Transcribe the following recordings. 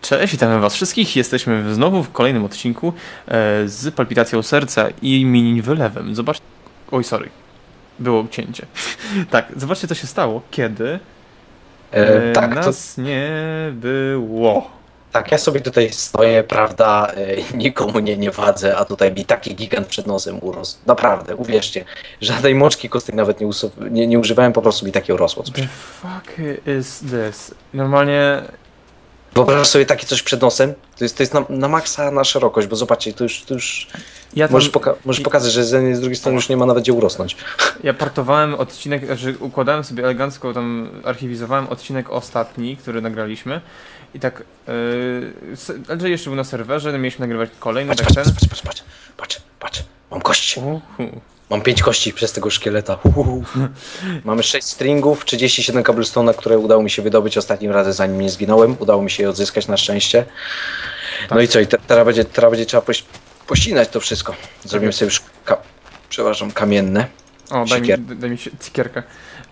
Cześć, witamy was wszystkich. Jesteśmy znowu w kolejnym odcinku e, z palpitacją serca i mini wylewem. Zobacz... Oj, sorry. Było cięcie. tak, zobaczcie co się stało, kiedy E, e, tak, to, nas nie było. Tak, ja sobie tutaj stoję, prawda, e, nikomu nie, nie wadzę, a tutaj mi taki gigant przed nosem urósł. Naprawdę, uwierzcie, żadnej moczki kostek nawet nie, usu- nie, nie używałem, po prostu mi takie urosło coś. The fuck is this? Normalnie... Wyobrażasz sobie takie coś przed nosem? To jest, to jest na, na maksa na szerokość, bo zobaczcie, to już, to już Ja, tam, możesz, poka- możesz pokazać, że z jednej z drugiej strony już nie ma nawet gdzie urosnąć. ja partowałem odcinek, że układałem sobie elegancko, tam archiwizowałem odcinek ostatni, który nagraliśmy. I tak, yy, LJ jeszcze był na serwerze, mieliśmy nagrywać kolejny, Patrz, tak patrz, ten. patrz, patrz, patrz, patrz, patrz, mam kości. Uhu. Mam 5 kości przez tego szkieleta. Mamy 6 stringów, 37 cobblestone'a, które udało mi się wydobyć ostatnim razem, zanim nie zginąłem. Udało mi się je odzyskać na szczęście. No Tak. i co, i te, teraz, będzie, teraz będzie trzeba poś, pościnać to wszystko. Zrobimy sobie już, ka, przepraszam, kamienne. O, daj mi, daj mi się cukierkę.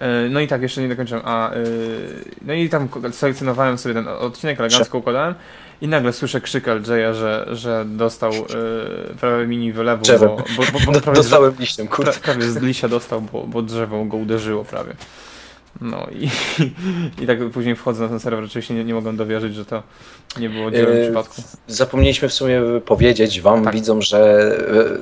E, No i tak, jeszcze nie dokończyłem. A, yy, no i tam selekcjonowałem sobie ten odcinek, elegancko układałem i nagle słyszę krzyk LJ'a, że, że dostał yy, prawie mini wylewu, bo, bo, bo, bo prawie, z, dostałem liściem, kurde. prawie z lisia dostał, bo, bo drzewo go uderzyło prawie. No i, i tak później wchodzę na ten serwer, oczywiście nie, nie mogłem dowierzyć, że to nie było dziełem Yy, przypadku. Zapomnieliśmy w sumie powiedzieć wam, Tak. widzom, że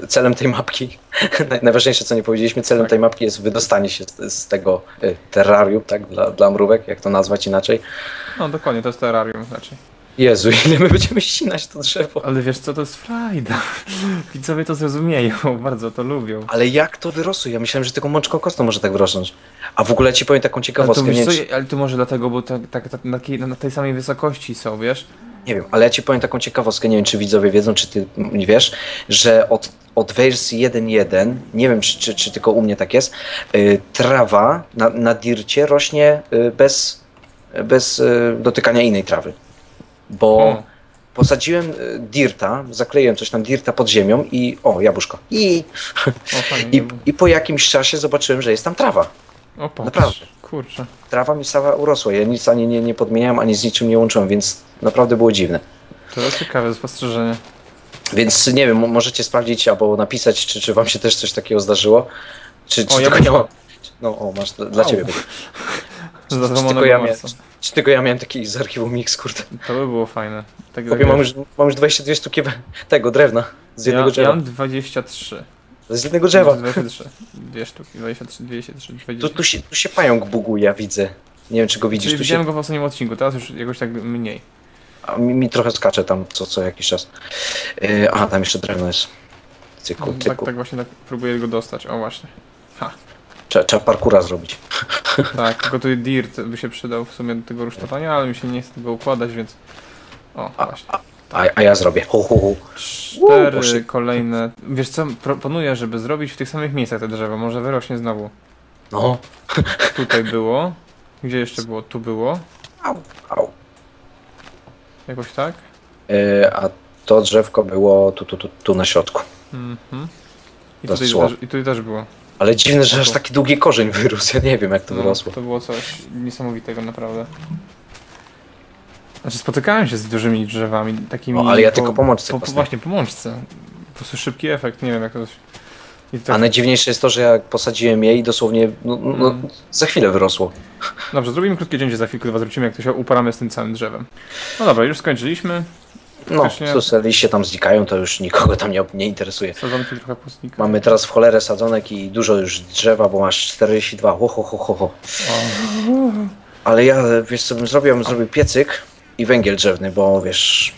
e, celem tej mapki, naj- najważniejsze co nie powiedzieliśmy, celem Tak. tej mapki jest wydostanie się z, z tego e, terrarium, tak, dla, dla mrówek, jak to nazwać inaczej. No dokładnie, to jest terrarium raczej. Jezu, ile my będziemy ścinać to drzewo. Ale wiesz co, to jest frajda. Widzowie to zrozumieją, bardzo to lubią. Ale jak to wyrosło? Ja myślałem, że tylko mączką kostną może tak wyrosnąć. A w ogóle ci powiem taką Ale to, ciekawostkę, nie, wiesz co, ale to może dlatego, bo tak, tak, tak, na, takiej- na tej samej wysokości są, wiesz? nie wiem, ale ja ci powiem taką ciekawostkę, nie wiem czy widzowie wiedzą, czy ty nie wiesz, że od, od wersji 1.1, nie wiem czy, czy, czy tylko u mnie tak jest, y, trawa na, na dircie rośnie y, bez, bez y, dotykania innej trawy. Bo posadziłem y, dirta, zakleiłem coś tam dirta pod ziemią i o, jabłuszko. I, O, i, i po jakimś czasie zobaczyłem, że jest tam trawa. o, patrz. naprawdę. Kurczę. trawa mi sama urosła. Ja nic ani nie, nie podmieniałem, ani z niczym nie łączyłem, więc naprawdę było dziwne. To jest ciekawe spostrzeżenie. Więc nie wiem, mo- możecie sprawdzić albo napisać, czy, czy wam się też coś takiego zdarzyło. Czy, czy O, ja tylko muszę- mam. No, o, masz dla, dla Au. ciebie. Czy, czy, tylko ja miałem, czy tylko ja miałem taki z archiwum Mix, kurde. To by było fajne. Tak, mam już, mam już 22 sztuki tego drewna. Z jednego ja, ja drzewa. mam 23. Z jednego drzewa. 23. Dwie sztuki, 23, 23, 20. Tu, tu, się, tu się pająk buguje, ja widzę. Nie wiem, czy go widzisz. Czyli Tu widziałem się, go w ostatnim odcinku, teraz już jakoś tak mniej. a mi, mi trochę skacze tam co, co jakiś czas. Yy, aha, tam jeszcze drewno jest. Cyku, Tak, cyku. tak właśnie tak próbuję go dostać. O właśnie. Trzeba, trzeba parkura zrobić. Tak, tylko tu dirt by się przydał w sumie do tego rusztowania, ale mi się nie chce tego układać, więc... O, A, właśnie. A, a ja zrobię. Hu, hu, hu. Cztery kolejne. Wiesz co, proponuję, żeby zrobić w tych samych miejscach te drzewo. Może wyrośnie znowu. No. Tutaj było. Gdzie jeszcze było? Tu było. Au, au. Jakoś tak? Yy, a to drzewko było tu, tu, tu, tu na środku. Mhm. I tutaj, też, I tutaj też było. Ale dziwne, że aż taki długi korzeń wyrósł. Ja nie wiem, jak to No, wyrosło. to było coś niesamowitego naprawdę. Znaczy spotykałem się z dużymi drzewami, takimi... O, ale ja tylko po mączce po, po, kostnej. Właśnie, po mączce. Po prostu szybki efekt, nie wiem jak to... I tak, A najdziwniejsze jest to, że jak posadziłem je i dosłownie no, no, Mm. za chwilę wyrosło. Dobrze, zrobimy krótkie cięcie, za chwilkę do was wrócimy, jak to się uparamy z tym całym drzewem. No dobra, już skończyliśmy. No, Faktycznie. cóż, liście tam znikają, to już nikogo tam nie, nie interesuje. Sadzonki trochę pustnika. Mamy teraz w cholerę sadzonek i dużo już drzewa, bo masz 42. Ho, ho, ho, ho, ho. Ale ja, wiesz co bym zrobił? Ja bym zrobił piecyk i węgiel drzewny, bo wiesz,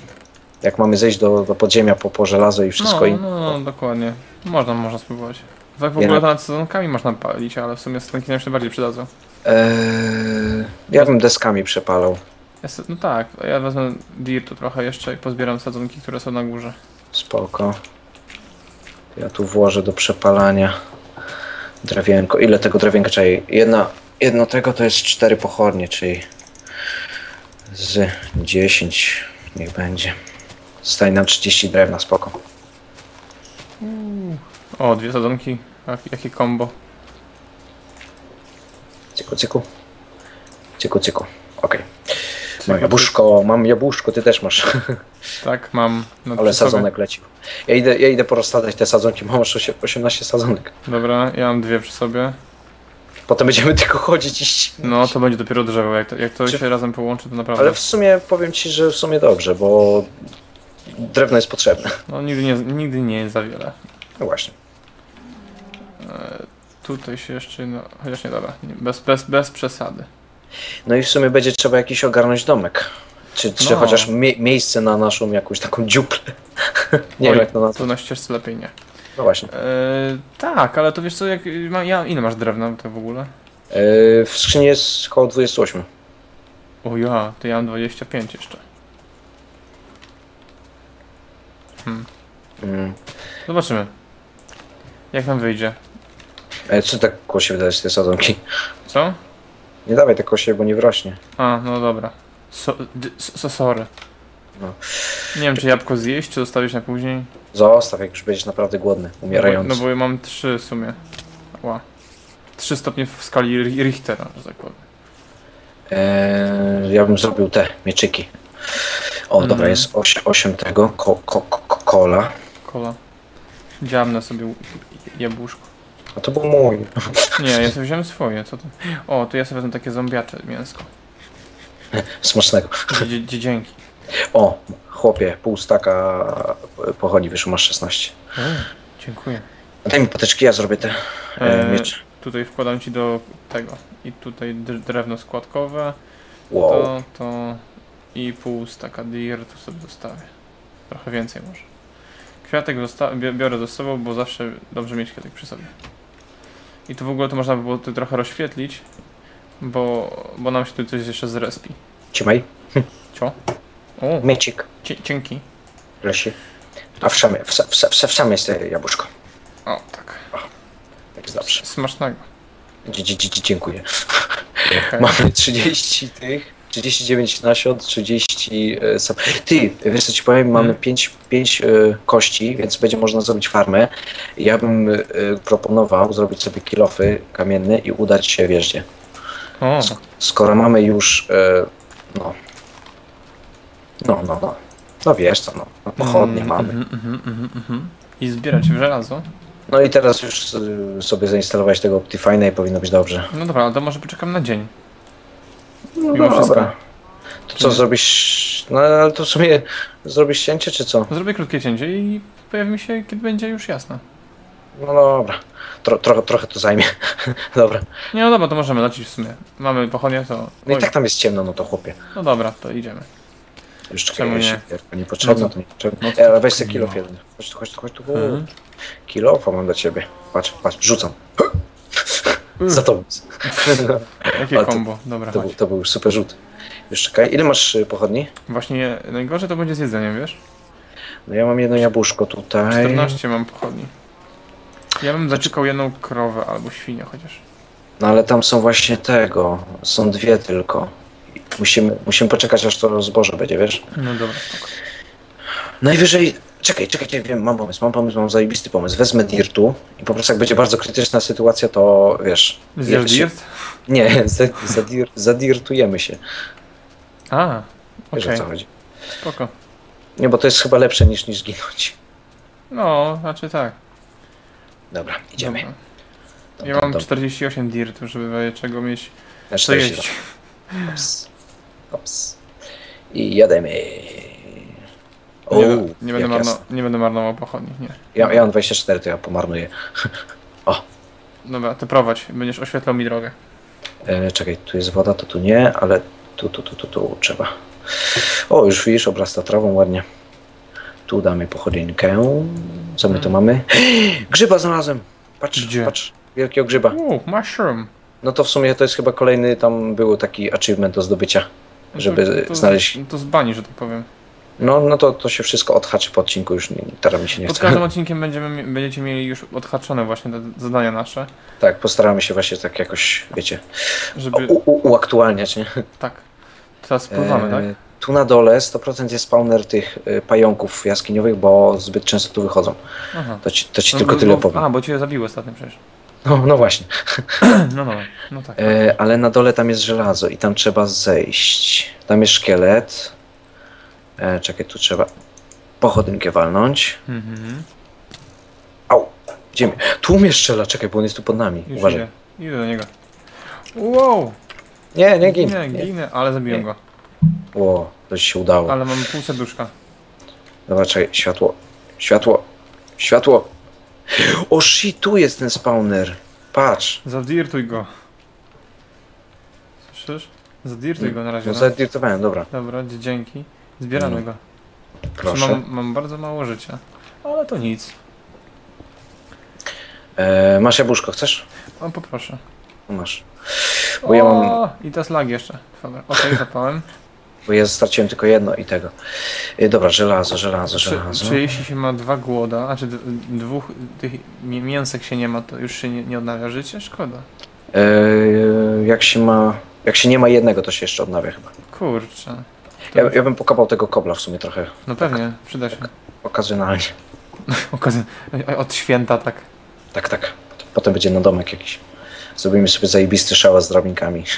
jak mamy zejść do, do podziemia po, po żelazo i wszystko no, in... no, no, dokładnie. Można, można spróbować. Tak w Nie ogóle no. to nad sezonkami można palić, ale w sumie sadzonki nam się bardziej przydadzą. Eee, ja bym deskami przepalał. Ja se, no tak, ja wezmę dirtu trochę jeszcze i pozbieram sadzonki, które są na górze. Spoko. Ja tu włożę do przepalania drewienko. Ile tego drewienka trzeba? Jedna, jedno tego to jest cztery pochornie, czyli z 10 niech będzie. Zostaje nam 30 drewna, spoko. O, dwie sadzonki. Jak, jakie combo. Cyku, cyku. Cyku, cyku. Okej. Mam Cyku, jabłuszko, mam jabłuszko, ty też masz. Tak, mam. No, Ale przy sobie. sadzonek lecił. Ja idę, ja idę porozsadzać te sadzonki, mam już osie- 18 sadzonek. Dobra, ja mam dwie przy sobie. Potem będziemy tylko chodzić i ścinać. No, to będzie dopiero drzewo. Jak to, jak to Czy- się razem połączy, to naprawdę. Ale w sumie powiem ci, że w sumie dobrze, bo drewno jest potrzebne. No, nigdy nie, nigdy nie jest za wiele. No właśnie. E, tutaj się jeszcze. No, chociaż nie dobra. Bez, bez, bez przesady. No i w sumie będzie trzeba jakiś ogarnąć domek. Czy, czy No. chociaż mie miejsce na naszą jakąś taką dziuplę. nie Oj, wiem jak to nazwać. Tu na ścieżce lepiej nie. No właśnie. E, tak, ale to wiesz co, jak, ma, ja, ile masz drewna to w ogóle? Yy, w skrzyni jest około 28. O ja, to ja mam 25 jeszcze. Mm. Zobaczymy. Jak nam wyjdzie. E, co tak koło siebie dać te sadzonki? Co? Nie dawaj koło siebie, bo nie wrośnie. A, no dobra. So, so, sorry. No. Nie wiem, czy jabłko zjeść, czy zostawić na później. Zostaw, jak już będziesz naprawdę głodny, umierający. No bo, no bo ja mam trzy w sumie. Ła. Trzy stopnie w skali Ri- Richtera, że tak powiem. Eee, ja bym zrobił te mieczyki. O, Mm. dobra, jest 8, tego, ko, ko, ko, kola. Kola. Dziabnę sobie jabłuszko. A to był mój. Nie, ja sobie wziąłem swoje, co to? O, tu ja sobie wezmę takie zombiacze mięsko. Smacznego. Dzie- dzie- Dzięki. O, chłopie, pół staka pochodni wyszło, masz 16. O, dziękuję. Daj mi pateczki, ja zrobię te e, E, miecze. Tutaj wkładam ci do tego. I tutaj drewno składkowe. Wow. To, to i pół staka dirtu sobie zostawię. Trochę więcej może. Kwiatek zosta- biorę ze sobą, bo zawsze dobrze mieć kwiatek przy sobie. I tu w ogóle to można by było tu trochę rozświetlić, bo, bo nam się tu coś jeszcze zrespi. Trzymaj. Cio? O, Miecik. dzięki. Lesi. A w szamie, w, sa- w, sa- w, sa- w jest e, jabłuszko. O, tak. Tak dobrze. Smacznego. Dzie- dzie- dzie- Dziękuję. Okej. Mamy 30 tych, 39 nasion, 30 e, sam. Ty, wiesz co ci powiem, mamy Hmm. 5, 5 e, kości, więc będzie można zrobić farmę. Ja bym e, proponował zrobić sobie kilofy kamienne i udać się wjeździe. O, Skoro mamy już, e, no, no, no, no, no wiesz co, no, no pochodnie Mm, mamy. mhm, mhm, mhm, mhm. I zbierać w żelazo. No i teraz już sobie zainstalować tego Optifine'a i powinno być dobrze. No dobra, ale to może poczekam na dzień. No Mimo wszystko. To co, zrobisz, no ale to w sumie zrobisz cięcie czy co? Zrobię krótkie cięcie i pojawi mi się, kiedy będzie już jasne. No dobra. Tro, trochę, trochę to zajmie. dobra. Nie, no dobra, to możemy lecieć w sumie. Mamy pochodnie, to... No i Oj, tak tam jest ciemno, no to chłopie. No dobra, to idziemy. Już Czemu czekaj, nie? się niepotrzebne, No co? to. No co E, weź sobie kurwa? kilof jeden. Chodź tu, chodź tu, chodź tu. Mhm. Kilofa mam dla ciebie. Patrz, patrz, rzucam. Za to. Jakie kombo, dobra, To, to był już super rzut. Już czekaj, ile masz y, pochodni? Właśnie najgorzej to będzie z jedzeniem, wiesz? No ja mam jedno jabłuszko tutaj. 14 mam pochodni. Ja bym zaczekał jedną krowę albo świnię chociaż. No ale tam są właśnie tego. Są dwie tylko. Musimy, musimy poczekać aż to zboże będzie, wiesz? No dobra. Najwyżej. Czekaj, czekaj, czekaj, wiem, mam pomysł, mam pomysł, mam zajebisty pomysł. Wezmę dirtu i po prostu jak będzie bardzo krytyczna sytuacja, to wiesz. Zjesz dirt? Nie, zadir, zadir, zadirtujemy się. A, Wiesz okej, o co chodzi. spoko. Nie, bo to jest chyba lepsze niż, niż zginąć. No, znaczy tak. Dobra, idziemy. Dobra. Ja dom, mam dom. 48 dirtu, żeby czego mieć Na co 40. jeść. Ops. Ops. I jademy. O, Nie, nie, będę marno, nie będę marnował pochodni, nie. Ja, ja mam 24, to ja pomarnuję. Dobra, to prowadź, będziesz oświetlał mi drogę. E, czekaj, tu jest woda, to tu nie, ale tu, tu, tu, tu, tu trzeba. O, już widzisz, obrasta trawą ładnie. Tu damy pochodynkę. Co my tu mamy? Grzyba znalazłem! Patrz, Gdzie? patrz, wielkiego grzyba. Uuu, mushroom. No to w sumie to jest chyba kolejny, tam był taki achievement do zdobycia. No Żeby to, to, znaleźć- To z bani, że tak powiem. No, no to, to się wszystko odhaczy po odcinku, już nie, teraz mi się nie Pod chce. każdym odcinkiem będziemy, będziecie mieli już odhaczone właśnie te zadania nasze, Tak, postaramy się właśnie tak jakoś, wiecie, żeby... u, u, uaktualniać, nie? Tak. Teraz spływamy, tak? E, Tu na dole 100% jest spawner tych e, pająków jaskiniowych, bo zbyt często tu wychodzą. Aha. To ci, to ci No, tylko bo- tyle powiem. A, bo cię zabiły ostatnio przecież. No, no właśnie. No, no, no tak. E, ale na dole tam jest żelazo i tam trzeba zejść. Tam jest szkielet. E, czekaj, tu trzeba pochodynkę walnąć. Mhm. Au! Gdzie mi? Tu mnie strzela, czekaj, bo on jest tu pod nami. Już Uważaj. idę. Idę do niego. Wow! Nie, nie gin. Ginę, Nie. ginę, ale zabiłem Nie. go. O, to ci się udało. Ale mam pół serduszka. Dobra, czekaj, światło. Światło. Światło. O shit, tu jest ten spawner. Patrz. Zadirtuj go. Słyszysz? Zadirtuj go na razie. No No. zadirtowałem, dobra. Dobra, dzięki. Zbieramy No. go. Proszę. Mam, mam bardzo mało życia. Ale to nic. E, masz jabłuszko, chcesz? O, poproszę. Masz. Bo ja mam, O, I teraz lag jeszcze. Dobra, okej, zapałem. bo ja straciłem tylko jedno i tego. E, dobra, żelazo, żelazo, Czy, żelazo. czy jeśli się ma dwa głoda, a czy d- dwóch tych mi- mięsek się nie ma, to już się nie, nie odnawia życie? Szkoda. E, jak się ma, jak się nie ma jednego, to się jeszcze odnawia chyba. Kurczę. Ja, ja bym pokapał tego kobla w sumie trochę no pewnie, przyda się. okazjonalnie. Okazja, od święta tak. Tak, tak. Potem będzie na domek jakiś. Zrobimy sobie zajebisty szała z drabinkami.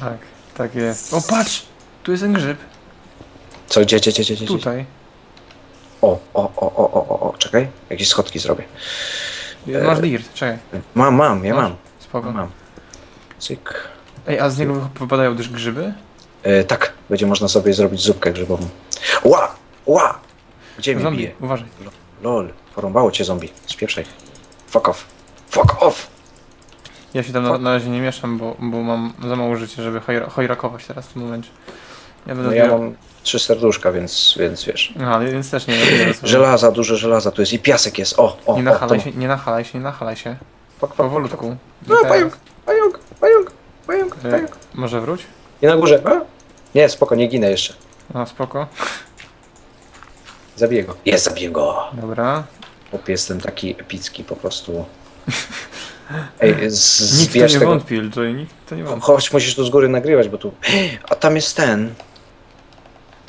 Tak, tak jest. O, patrz! Tu jest ten grzyb. Co, gdzie, gdzie, gdzie, gdzie? gdzie? Tutaj. O, o, o, o, o, o, o, czekaj. Jakieś schodki zrobię. Masz dirt, czekaj. Mam, mam, ja Masz. mam. Spoko. Mam. Cyk. Ej, a z niego wy- wypadają też grzyby? E, tak, będzie można sobie zrobić zupkę grzybową. Ła! Ła! Gdzie mnie Zombie, bije? uważaj. Lol, porąbało cię zombie. Spieprzaj. Fuck off. Fuck off! Ja się tam na, na razie nie mieszam, bo, bo mam za mało życia, żeby hojra, hojrakować teraz w tym momencie. Ja będę No ja mam trzy serduszka, więc, więc wiesz. Aha, więc też nie nie Żelaza, dużo żelaza tu jest i piasek jest. O, o, Nie o, nachalaj to- się, nie nachalaj się, nie nachalaj się. Fuck, fuck, fuck, fuck. Powolutku. No, I teraz- pająk, pająk, pająk, E, pająk. Może wróć? I na górze. A? Nie, spoko, nie ginę jeszcze. No spoko. Zabiję go. Jest, zabiję go. Dobra. Chłop, jestem taki epicki po prostu. Ej, z, Nikt to nie tego. wątpi, LJ, nikt to nie wątpi. Chodź, musisz tu z góry nagrywać, bo tu... A tam jest ten.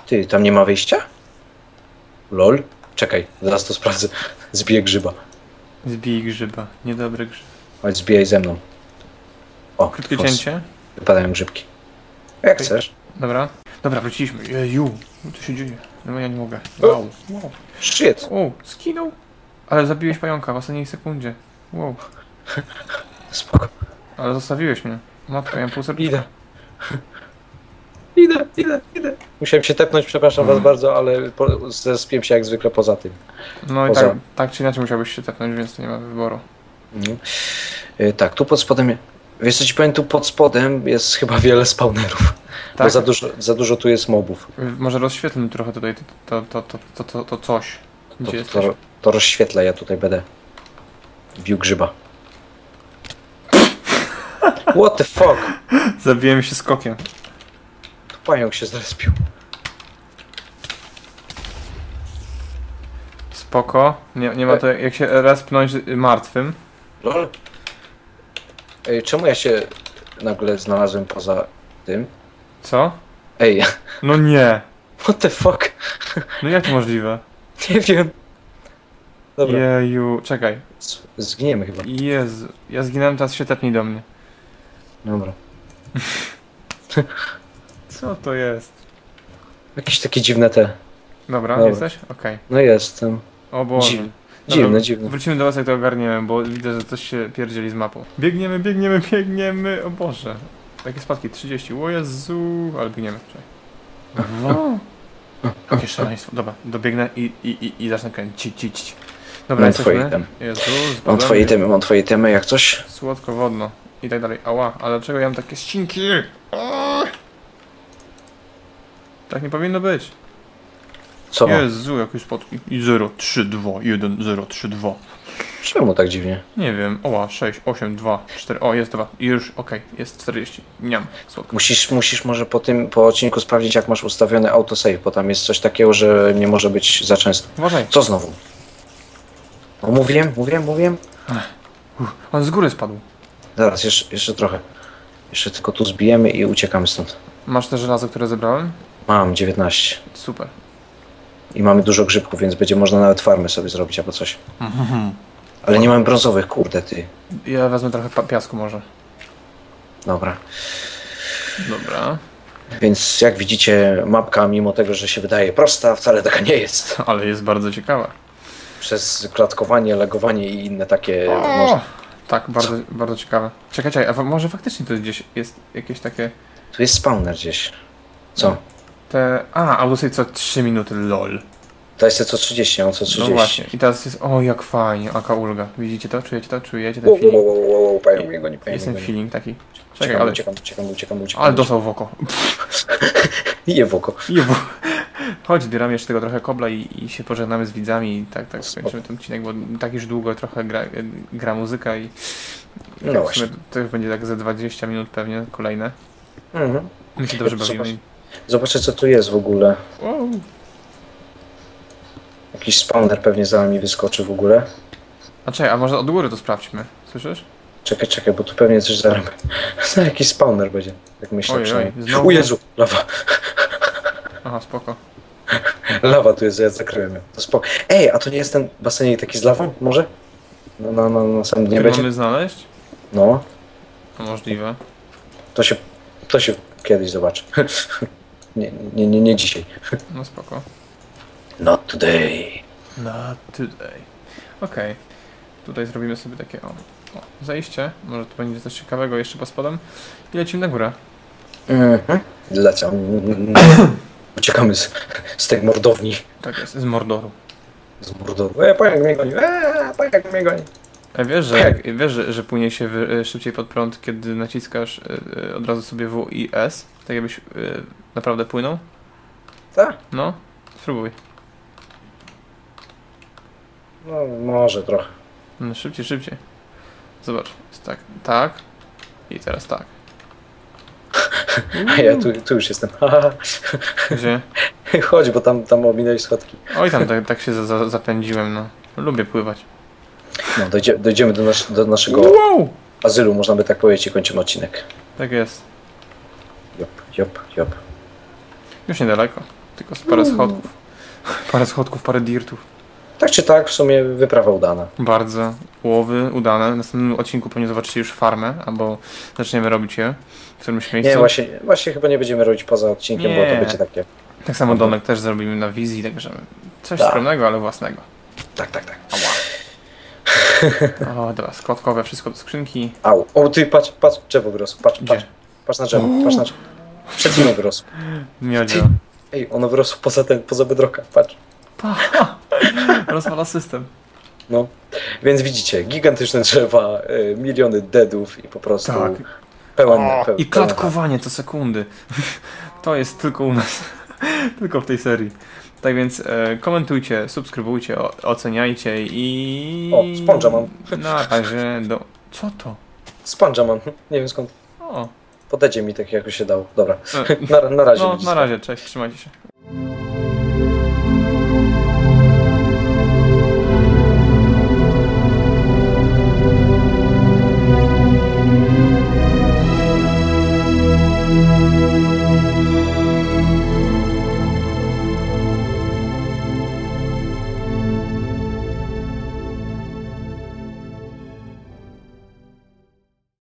Ty, tam nie ma wyjścia? Lol? Czekaj, zaraz to sprawdzę. Zbiję grzyba. Zbij grzyba, niedobry grzyb. Chodź, zbijaj ze mną. O, Krótkie fos. cięcie. Wypadają grzybki. Jak Okej. chcesz. Dobra. Dobra, wróciliśmy. Jeju, co się dzieje? No ja nie mogę. Wow. wow. Shit. O, skinął. Ale zabiłeś pająka w ostatniej sekundzie. Wow. Spoko. Ale zostawiłeś mnie. Matko, ja mam pół serduszka. Idę. Idę, idę, idę. Musiałem się tepnąć, przepraszam was Mhm. bardzo, ale po, zespiłem się jak zwykle poza tym. No i Poza- tak, tak czy inaczej musiałbyś się tepnąć, więc to nie ma wyboru. Mhm. Y, tak, tu pod spodem. Wiesz co ci powiem, tu pod spodem jest chyba wiele spawnerów. Bo Tak? za dużo, za dużo tu jest mobów. Może rozświetlmy trochę tutaj to, to, to, to, to, to coś. To, Gdzie to, to rozświetlę, ja tutaj będę bił grzyba. What the fuck? Zabiłem się skokiem. Tu pająk się zrespił. Spoko. Nie, nie ma to jak się raz pnąć martwym. Lol. Ej, czemu ja się nagle znalazłem poza tym? Co? Ej, No nie. what the fuck? No jak to możliwe? Nie wiem. Dobra, Jeju. Czekaj. z- zginiemy chyba. Jezu. Ja zginąłem, teraz się tepnij do mnie. Dobra. Co to jest? Jakieś takie dziwne te. Dobra, Dobra. jesteś? Okej. No jestem. O Boże. Dziwne, Dobra, dziwne, dziwne. Wrócimy do was jak to ogarniemy, bo widzę, że coś się pierdzieli z mapą. Biegniemy, biegniemy, biegniemy. O Boże. Takie spadki 30. O Jezu. Ale biegniemy. Czekaj. No. Jakie szaleństwo. Dobra, dobiegnę i, i, i, i zacznę kręcić. Ci, ci. Dobra, Mam twoje itemy. Jezu, Mam twoje itemy, mam twoje itemy, jak coś? Słodko, wodno. I tak dalej. Ała, ale dlaczego ja mam takie ścinki? Tak nie powinno być. Co? Jezu, jakieś spadki. I 0, 3, 2, 1, 0, 3, 2. Czemu tak dziwnie? Nie wiem. Oła, 6, 8, 2, 4. O, jest 2. I już, okej, jest 40. Niam, słodko. Musisz, musisz może po tym, po odcinku sprawdzić, jak masz ustawiony autosave, bo tam jest coś takiego, że nie może być za często. Uważaj. Co znowu? No mówiłem, mówiłem, mówiłem? Uff, on z góry spadł. Zaraz, jeszcze, jeszcze trochę. Jeszcze tylko tu zbijemy i uciekamy stąd. Masz te żelazo, które zebrałem? Mam 19. Super. I mamy dużo grzybków, więc będzie można nawet farmę sobie zrobić albo coś. Ale nie mamy brązowych, kurde ty. Ja wezmę trochę piasku może. Dobra. Dobra. Więc jak widzicie, mapka, mimo tego, że się wydaje prosta, wcale taka nie jest. Ale jest bardzo ciekawa. Przez klatkowanie, legowanie i inne takie O! można. Tak, bardzo, bardzo ciekawe. Czekaj, czekaj, a może faktycznie to gdzieś jest jakieś takie... Tu jest spawner gdzieś. Co? Te... A, autosave co 3 minuty, lol. To jest co 30, a on co 30. No właśnie. I teraz jest... O, jak fajnie, aka ulga. Widzicie to? Czujecie to? Czujecie ten Wow, wow, feeling? wow, wow, wow, mnie goni, pająk Jest ten feeling taki. Czekaj, Uciekam, ale... uciekam, uciekam, uciekam, uciekam. Ale dostał w oko. Je w oko. Jebu. Chodź, zbieramy jeszcze tego trochę kobla i, i się pożegnamy z widzami i tak, tak skończymy ten odcinek, bo tak już długo trochę gra, gra muzyka i No tak właśnie. to już będzie tak ze 20 minut pewnie kolejne. Mhm. My się dobrze bawimy. Zobaczę co tu jest w ogóle. Wow. Jakiś spawner pewnie za nami wyskoczy w ogóle. A czekaj, a może od góry to sprawdźmy. Słyszysz? Czekaj, czekaj, bo tu pewnie coś zaraz. Za jakiś spawner będzie. Tak myślę Ojej, przynajmniej. znowu? O Jezu, lawa. Aha, spoko. Lawa tu jest, ja zakryłem ją. To spoko. Ej, a to nie jest ten basenik taki z lawą? Może? No, no, no, na samym dnie Który będzie? mamy znaleźć? No, No możliwe. to się, to się kiedyś zobaczy. Nie, nie, nie, nie dzisiaj. No spoko. Not today. Not today. Okej. Tutaj zrobimy sobie takie o, o zejście. Może to będzie coś ciekawego jeszcze pod spodem. I lecimy na górę. Mhm. Lecę. Uciekamy z, z tej mordowni. Tak jest, z Mordoru. Z mordoru. E, pająk mnie goni. E, pająk mnie goni. A wiesz, że, jak, wiesz, że, że płynie się wy, y, szybciej pod prąd, kiedy naciskasz y, od razu sobie W i S? Tak jakbyś y, naprawdę płynął? Tak? No, spróbuj. No, może trochę. No, szybciej, szybciej. Zobacz, jest tak, tak i teraz tak. A ja tu, tu już jestem. Gdzie? Chodź, bo tam, tam ominęli schodki. Oj, tam tak, tak się za, za, zapędziłem, no. Lubię pływać. No, dojdzie, dojdziemy do, nas, do naszego Wow! azylu, można by tak powiedzieć, i kończymy odcinek. Tak jest. Jop, jop, jop. Już niedaleko. Tylko parę schodków. Parę schodków, parę dirtów. Tak czy tak, w sumie wyprawa udana. Bardzo łowy, udane. W następnym odcinku pewnie zobaczycie już farmę, albo zaczniemy robić je w którymś miejscu. Nie, właśnie, właśnie chyba nie będziemy robić poza odcinkiem, bo Nie. to będzie takie. Tak samo domek też zrobimy na wizji, także coś Tak. skromnego, ale własnego. Tak, tak, tak. O, dobra, składkowe, wszystko do skrzynki. Au. O, ty patrz, patrz, drzewo wyrosło. Patrz, Gdzie? patrz. Patrz na drzewo, patrz na drzewo. Przed nim wyrosło. Miodzio. Ej, ono wyrosło poza ten, poza bedroka, patrz. Rozwala system. No. Więc widzicie, gigantyczne drzewa, y, miliony deadów i po prostu Tak. pełen, O, pełen I klatkowanie co sekundy. To jest tylko u nas. tylko w tej serii. Tak więc e, komentujcie, subskrybujcie, o, oceniajcie i... O, sponża mam. Na razie do... Co to? Sponge'a mam, nie wiem skąd. O, Podejdzie mi tak, jak się dało. Dobra, e, na, na razie. no na razie, cześć, trzymajcie się.